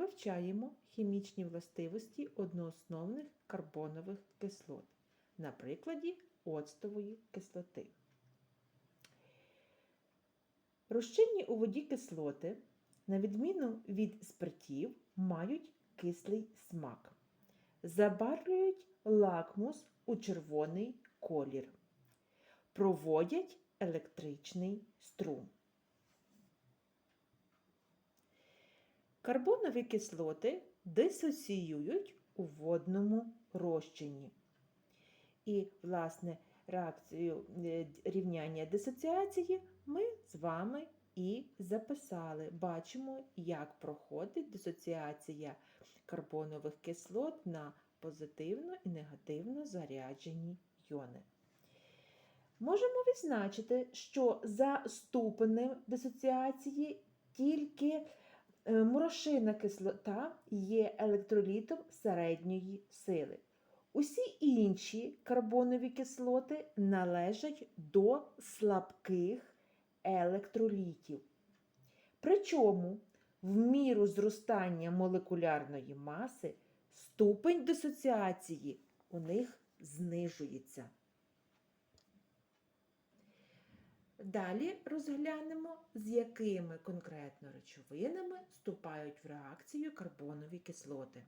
вивчаємо хімічні властивості одноосновних карбонових кислот на прикладі оцтової кислоти. Розчинні у воді кислоти, на відміну від спиртів, мають кислий смак. Забарвлюють лакмус у червоний колір. Проводять електричний струм. Карбонові кислоти дисоціюють у водному розчині. І, власне, реакцію е, рівняння дисоціації ми з вами і записали. Бачимо, як проходить дисоціація карбонових кислот на позитивно і негативно заряджені йони. Можемо відзначити, що за ступенем дисоціації тільки е, морошина кислота є електролітом середньої сили. Усі інші карбонові кислоти належать до слабких електролітів. Причому в міру зростання молекулярної маси ступень дисоціації у них знижується. Далі розглянемо, з якими конкретно речовинами вступають в реакцію карбонові кислоти.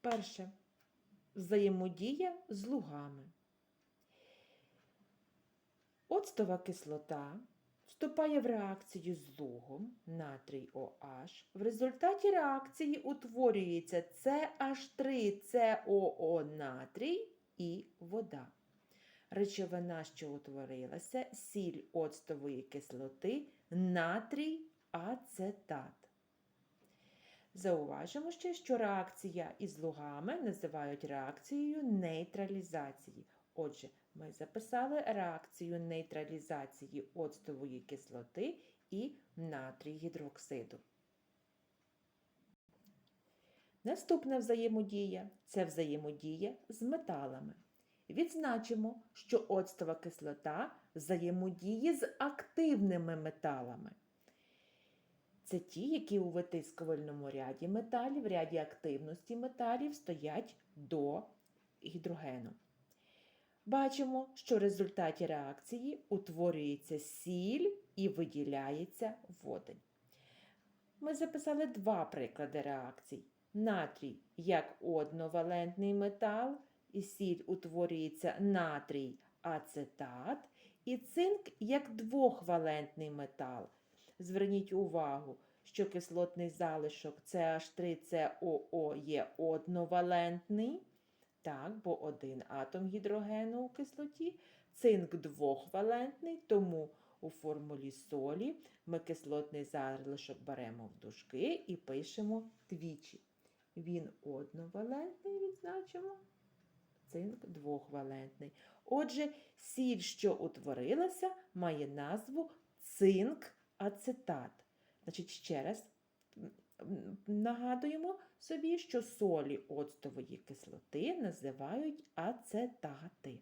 Перше. Взаємодія з лугами. Оцтова кислота вступає в реакцію з лугом натрій OH. В результаті реакції утворюється CH3COO натрій і вода. Речовина, що утворилася, сіль оцтової кислоти, натрій ацетат. Зауважимо ще, що реакція із лугами називають реакцією нейтралізації. Отже, ми записали реакцію нейтралізації оцтової кислоти і натрій гідроксиду. Наступна взаємодія це взаємодія з металами. Відзначимо, що оцтова кислота взаємодіє з активними металами. Це ті, які у витискувальному ряді металів, в ряді активності металів стоять до гідрогену. Бачимо, що в результаті реакції утворюється сіль і виділяється водень. Ми записали два приклади реакцій. Натрій як одновалентний метал, і сіль утворюється натрій ацетат, і цинк як двохвалентний метал. Зверніть увагу, що кислотний залишок CH3COO є одновалентний, так, бо один атом гідрогену у кислоті, цинк двохвалентний, тому у формулі солі ми кислотний залишок беремо в дужки і пишемо двічі. Він одновалентний, відзначимо, цинк двохвалентний. Отже, сіль, що утворилася, має назву цинк ацетат. Значить, ще раз нагадуємо собі, що солі оцтової кислоти називають ацетати.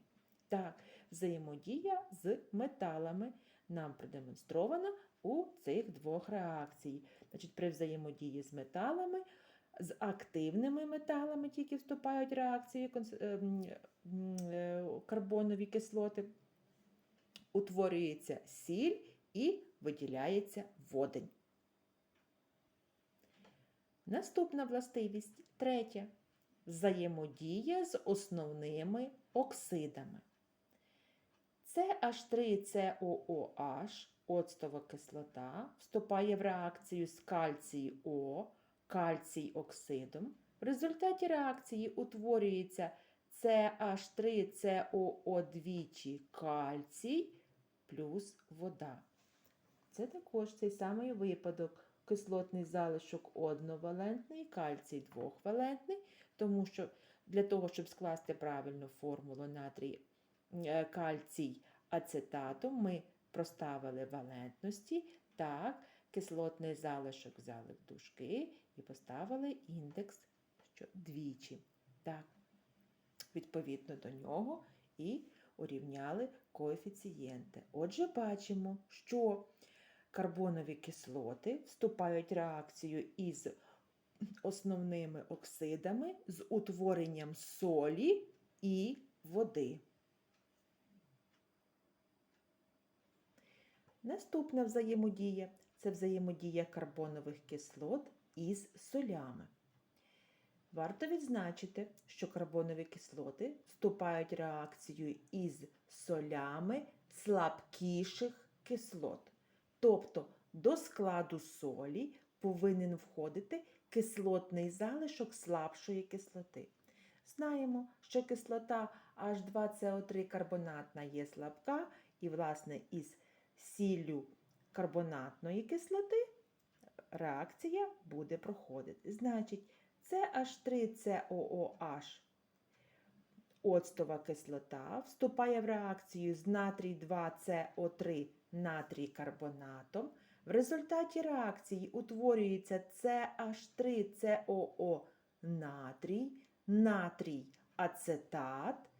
Так, взаємодія з металами нам продемонстрована у цих двох реакцій. Значить, При взаємодії з металами, з активними металами, тільки вступають реакції карбонові кислоти, утворюється сіль і виділяється водень. Наступна властивість третя. Взаємодія з основними оксидами. CH3COOH, оцтова кислота, вступає в реакцію з кальцій О, кальцій оксидом. В результаті реакції утворюється CH3COO двічі кальцій плюс вода. Це також цей самий випадок. Кислотний залишок одновалентний, кальцій двохвалентний, тому що для того, щоб скласти правильну формулу натрій е, кальцій ацетату, ми проставили валентності, так, кислотний залишок взяли в дужки і поставили індекс що двічі. Так, Відповідно до нього і урівняли коефіцієнти. Отже, бачимо, що карбонові кислоти вступають в реакцію із основними оксидами з утворенням солі і води. Наступна взаємодія це взаємодія карбонових кислот із солями. Варто відзначити, що карбонові кислоти вступають в реакцію із солями слабкіших кислот. Тобто до складу солі повинен входити кислотний залишок слабшої кислоти. Знаємо, що кислота H2CO3 карбонатна є слабка, і, власне, із сіллю карбонатної кислоти реакція буде проходити. Значить, CH3COOH оцтова кислота вступає в реакцію з натрій 2СО3 натрій карбонатом. В результаті реакції утворюється CH3COO натрій, натрій ацетат,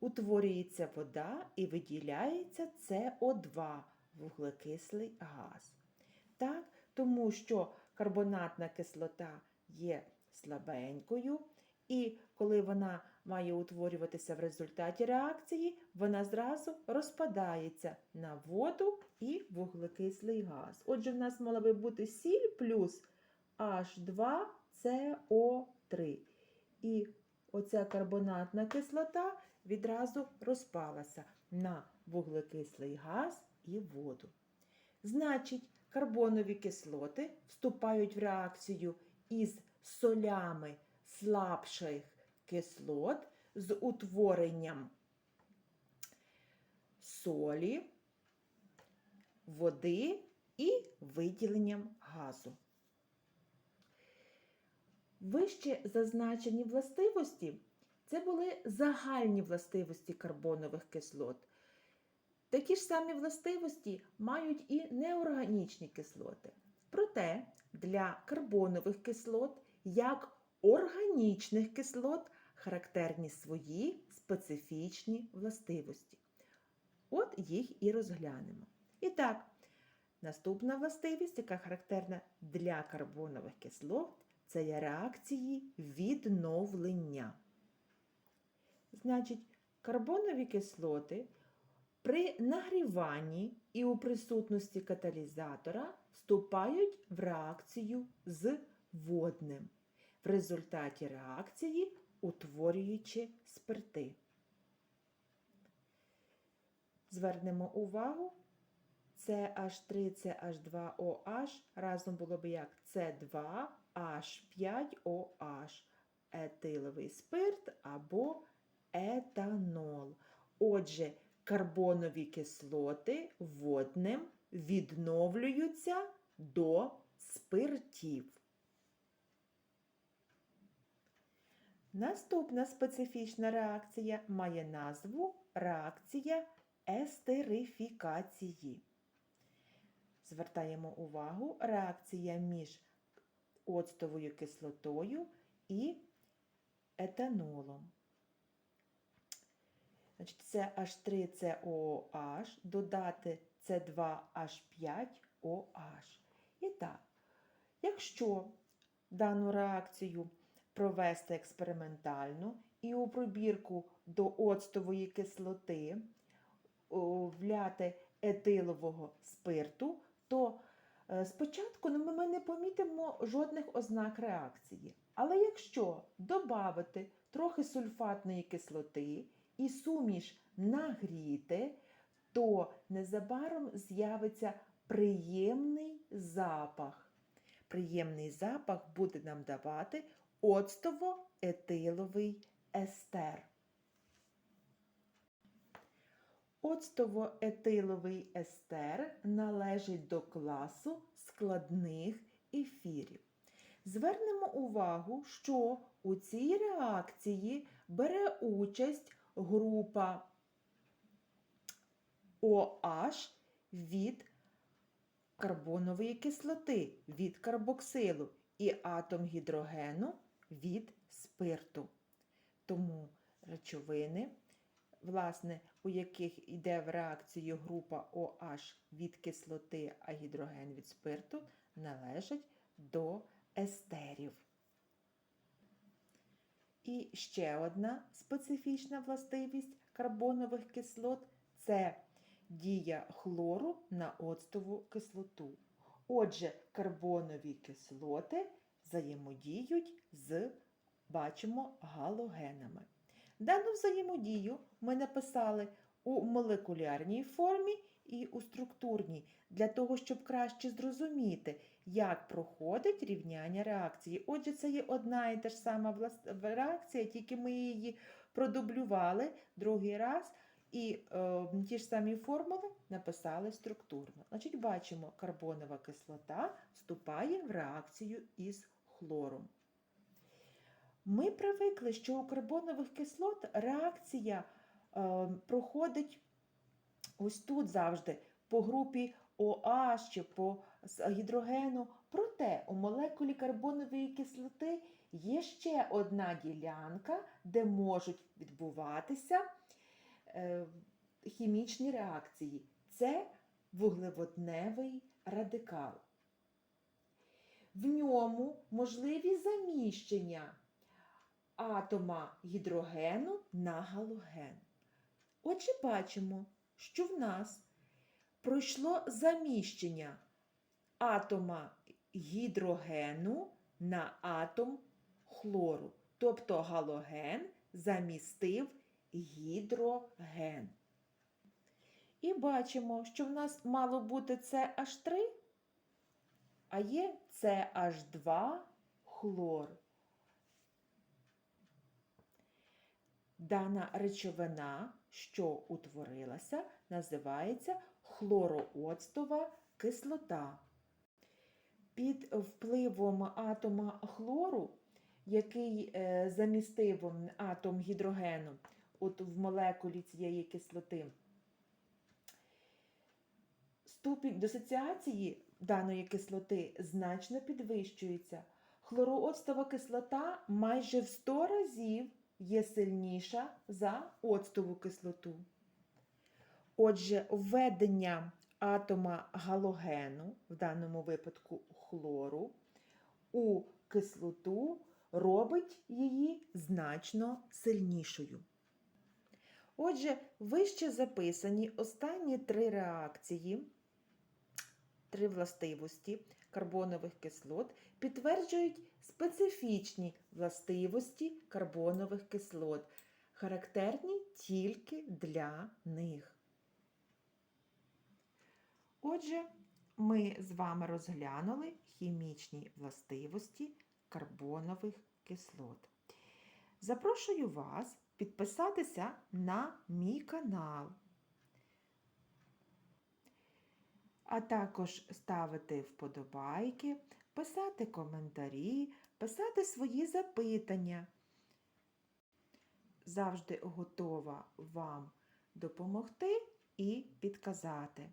утворюється вода і виділяється СО2 вуглекислий газ. Так, тому що карбонатна кислота є слабенькою, і коли вона має утворюватися в результаті реакції, вона зразу розпадається на воду і вуглекислий газ. Отже, в нас мала би бути сіль плюс H2CO3. І оця карбонатна кислота відразу розпалася на вуглекислий газ і воду. Значить, карбонові кислоти вступають в реакцію із солями слабших кислот з утворенням солі, води і виділенням газу. Вище зазначені властивості це були загальні властивості карбонових кислот. Такі ж самі властивості мають і неорганічні кислоти. Проте для карбонових кислот, як органічних кислот, характерні свої специфічні властивості. От їх і розглянемо. І так, наступна властивість, яка характерна для карбонових кислот, це є реакції відновлення. Значить, карбонові кислоти при нагріванні і у присутності каталізатора вступають в реакцію з водним. В результаті реакції утворюючи спирти. Звернемо увагу, CH3, CH2OH разом було б як C2H5OH, етиловий спирт або етанол. Отже, карбонові кислоти водним відновлюються до спиртів. Наступна специфічна реакція має назву реакція естерифікації. Звертаємо увагу реакція між оцтовою кислотою і етанолом. Значить, це H3COOH, додати С2H5OH. І так, якщо дану реакцію провести експериментально і у пробірку до оцтової кислоти вляти етилового спирту, то е, спочатку ну, ми не помітимо жодних ознак реакції. Але якщо додати трохи сульфатної кислоти і суміш нагріти, то незабаром з'явиться приємний запах. Приємний запах буде нам давати оцтово-етиловий естер. Оцтово-етиловий естер належить до класу складних ефірів. Звернемо увагу, що у цій реакції бере участь група OH від карбонової кислоти, від карбоксилу і атом гідрогену від спирту. Тому речовини власне, у яких йде в реакцію група OH від кислоти, а гідроген від спирту, належать до естерів. І ще одна специфічна властивість карбонових кислот це дія хлору на оцтову кислоту. Отже, карбонові кислоти взаємодіють з, бачимо, галогенами. Дану взаємодію ми написали у молекулярній формі і у структурній, для того, щоб краще зрозуміти, як проходить рівняння реакції. Отже, це є одна і та ж сама реакція, тільки ми її продублювали другий раз і е, ті ж самі формули написали структурно. Значить, бачимо, карбонова кислота вступає в реакцію із хлором. Ми привикли, що у карбонових кислот реакція е, проходить ось тут завжди по групі OH чи по гідрогену. Проте у молекулі карбонової кислоти є ще одна ділянка, де можуть відбуватися е, хімічні реакції. Це вуглеводневий радикал. В ньому можливі заміщення атома гідрогену на галоген. Отже, бачимо, що в нас пройшло заміщення атома гідрогену на атом хлору. Тобто галоген замістив гідроген. І бачимо, що в нас мало бути CH3, а є CH2 хлор. Дана речовина, що утворилася, називається хлорооцтова кислота. Під впливом атома хлору, який е, замістив атом гідрогену от в молекулі цієї кислоти, ступінь дисоціації даної кислоти значно підвищується. Хлорооцтова кислота майже в 100 разів є сильніша за оцтову кислоту. Отже, введення атома галогену, в даному випадку хлору, у кислоту робить її значно сильнішою. Отже, вище записані останні три реакції, три властивості карбонових кислот підтверджують специфічні властивості карбонових кислот, характерні тільки для них. Отже, ми з вами розглянули хімічні властивості карбонових кислот. Запрошую вас підписатися на мій канал, а також ставити вподобайки, писати коментарі, писати свої запитання. Завжди готова вам допомогти і підказати.